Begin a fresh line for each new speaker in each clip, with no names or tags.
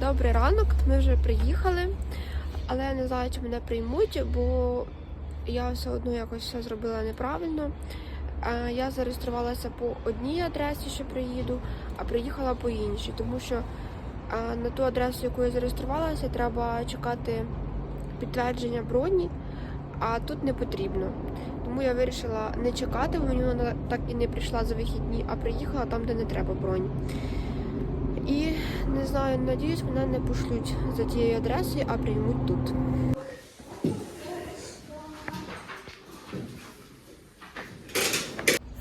добрий ранок. Ми вже приїхали, але я не знаю, чи мене приймуть, бо я все одно якось все зробила неправильно. Я зареєструвалася по одній адресі, що приїду, а приїхала по іншій, тому що на ту адресу, яку я зареєструвалася, треба чекати підтвердження броні, а тут не потрібно. Тому я вирішила не чекати, бо вона так і не прийшла за вихідні, а приїхала там, де не треба бронь. І не знаю, надіюсь, мене не пошлють за тією адресою, а приймуть тут.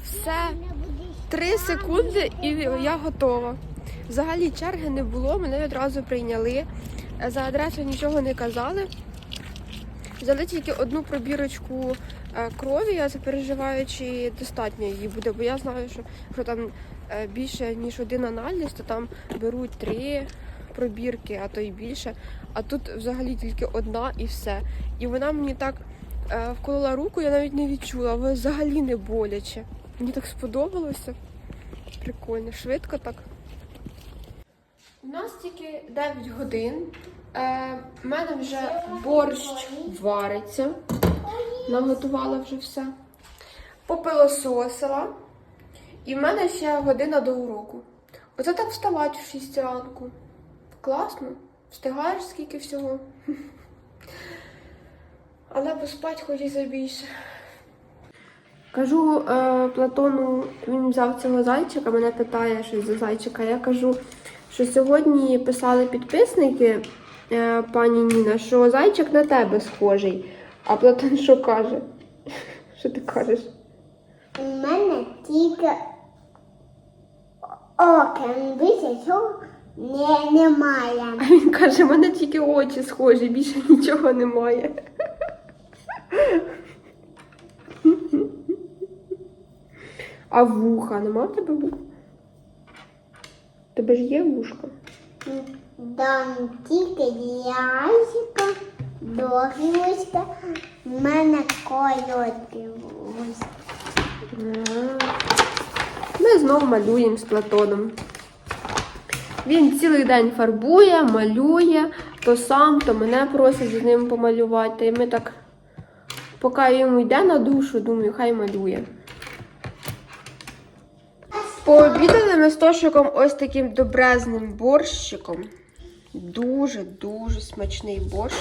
Все, три секунди і я готова. Взагалі черги не було, мене відразу прийняли. За адресою нічого не казали. Взяли тільки одну пробірочку е, крові, я запереживаю, чи достатньо її буде, бо я знаю, що якщо там більше ніж один аналіз, то там беруть три пробірки, а то й більше. А тут взагалі тільки одна і все. І вона мені так е, вколола руку, я навіть не відчула, взагалі не боляче. Мені так сподобалося. Прикольно, швидко так. У нас тільки 9 годин. Е, в мене вже борщ вариться. Наготувала вже все. Попилососила. І в мене ще година до уроку. Оце так вставати в 6 ранку. Класно. Встигаєш скільки всього. Але поспати хочеться більше. Кажу е, Платону, він взяв цього зайчика, мене питає щось за зайчика. Я кажу, що сьогодні писали підписники е, пані Ніна, що зайчик на тебе схожий. А Платон що каже? Що ти кажеш?
У мене тільки окрім більше цього не, немає.
А він каже, в мене тільки очі схожі, більше нічого немає. А вуха, нема в тебе вуха? Тебе ж є вушка?
Дам тільки яйця, дорожка, в мене короткі вусь.
Ми знову малюємо з Платоном. Він цілий день фарбує, малює, то сам, то мене просить з ним помалювати. І ми так, поки йому йде на душу, думаю, хай малює. Пообідали ми з Тошиком ось таким добрезним борщиком. Дуже-дуже смачний борщ.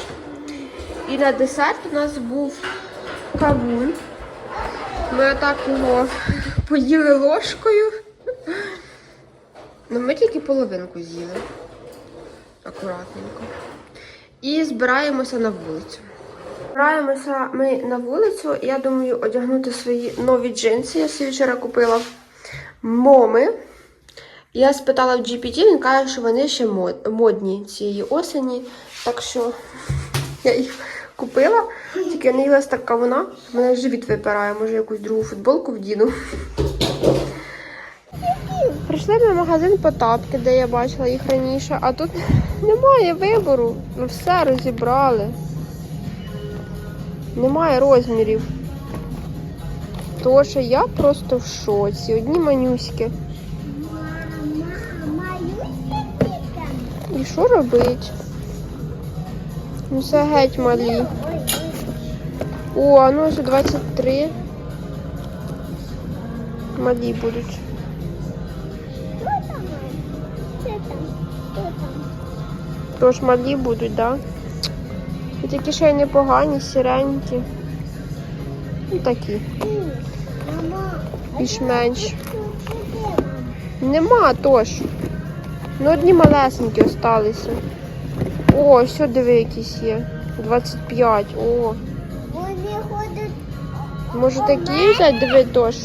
І на десерт у нас був кавун. Ми отак його поїли ложкою. Ну, ми тільки половинку з'їли. Акуратненько. І збираємося на вулицю. Збираємося ми на вулицю. Я думаю, одягнути свої нові джинси. Я собі вчора купила моми. Я спитала в GPT, він каже, що вони ще модні цієї осені. Так що я їх купила, тільки не їлась так кавуна. в Мене живіт випирає, може якусь другу футболку вдіну. Прийшли ми в магазин Потапки, де я бачила їх раніше, а тут немає вибору. Ну все розібрали. Немає розмірів. Тож я просто в шоці. Одні манюськи. І що робить? Ну це геть малі. О, а ну ось 23. Малі будуть. Тож малі будуть, так? Да? Такі ще й непогані, сіренькі. Ну такі, більш-менш. Нема тож. Ну одні малесенькі осталися. О, що диви якісь є. 25. О.
Вони ходять,
Може такі взяти, диви тож.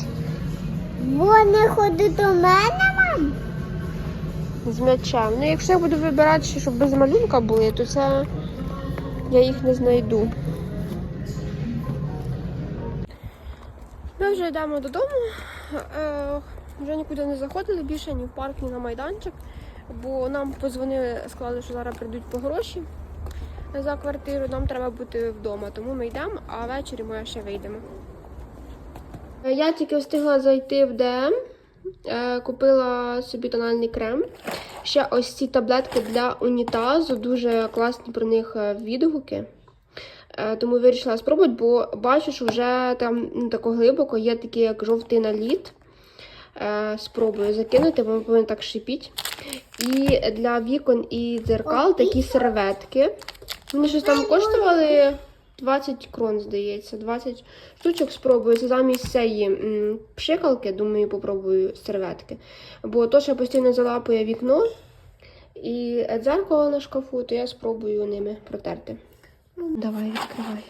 вони ходять до мене, мам?
З м'ячем. Ну, якщо я буду вибирати, щоб без малюнка були, то це я їх не знайду. Ми вже йдемо додому. Е, вже нікуди не заходили більше ні в парк, ні на майданчик, бо нам подзвонили, сказали, що зараз прийдуть по гроші за квартиру. Нам треба бути вдома, тому ми йдемо, а ввечері ми ще вийдемо. Е, Я тільки встигла зайти в ДМ, е, купила собі тональний крем. Ще ось ці таблетки для унітазу, дуже класні про них е, відгуки. Тому вирішила спробувати, бо бачу, що вже там не тако глибоко є такий як жовтий наліт. Спробую закинути, бо вони так шипіть. І для вікон і дзеркал такі серветки. Вони щось там коштували 20 крон, здається. 20 штучок спробую. Це замість цієї пшикалки, думаю, попробую серветки. Бо то, що постійно залапує вікно і дзеркало на шкафу, то я спробую ними протерти. Давай, відкривай.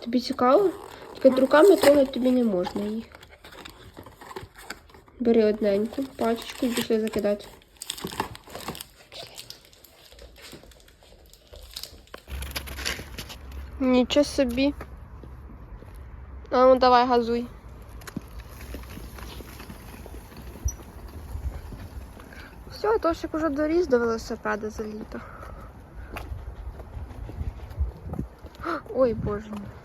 Тобі цікаво? Тільки руками трогати тобі не можна їх. Бери одненьку пачечку і пішли закидати. Нічого собі. А ну давай газуй. Все, Тошик уже доріс до велосипеда за літо. Ой, боже мій.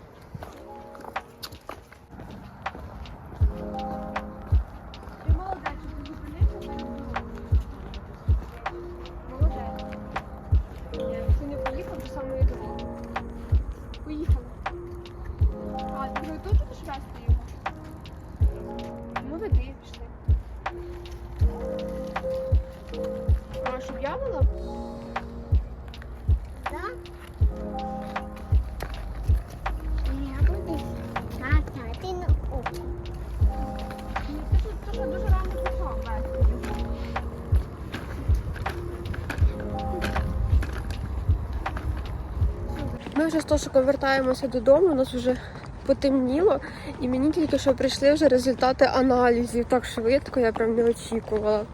Ми вже з Тошиком вертаємося додому, у нас вже потемніло, і мені тільки що прийшли вже результати аналізів так швидко, я прям не очікувала.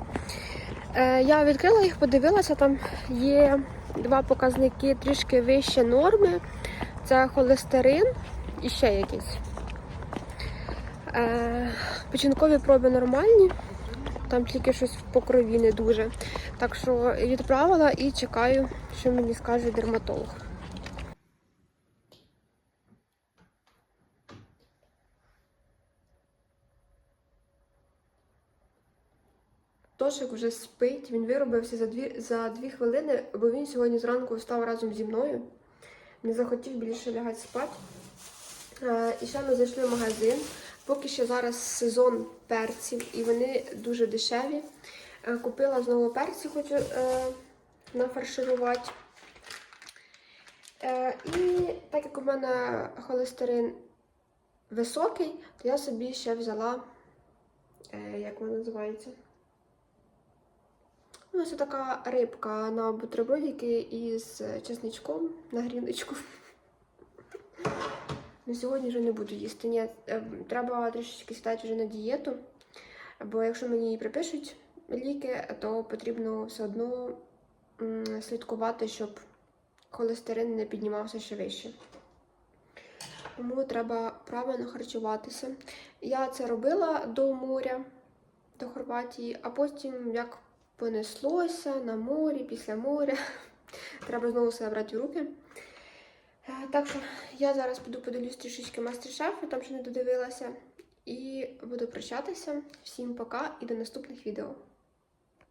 Е, я відкрила їх, подивилася, там є два показники трішки вище норми. Це холестерин і ще якийсь. Е, печінкові проби нормальні, там тільки щось по крові не дуже. Так що відправила і чекаю, що мені скаже дерматолог. Тошик вже спить, він виробився за дві, за дві хвилини, бо він сьогодні зранку встав разом зі мною. Не захотів більше лягати спати. Е, і ще ми зайшли в магазин. Поки що зараз сезон перців, і вони дуже дешеві. Е, купила знову перці, хочу е, нафарширувати. Е, і так як у мене холестерин високий, то я собі ще взяла, е, як вона називається? Ну, це така рибка на бутербродики із чесничком на гріночку. На сьогодні вже не буду їсти. Ні, е, треба трішечки сідати вже на дієту. Бо якщо мені припишуть ліки, то потрібно все одно слідкувати, щоб холестерин не піднімався ще вище. Тому треба правильно харчуватися. Я це робила до моря, до Хорватії, а потім як понеслося на морі, після моря. Треба знову себе брати в руки. Е, Так що я зараз піду подивлюсь трішечки мастер-шеф, я там ще не додивилася. І буду прощатися. Всім пока і до наступних відео.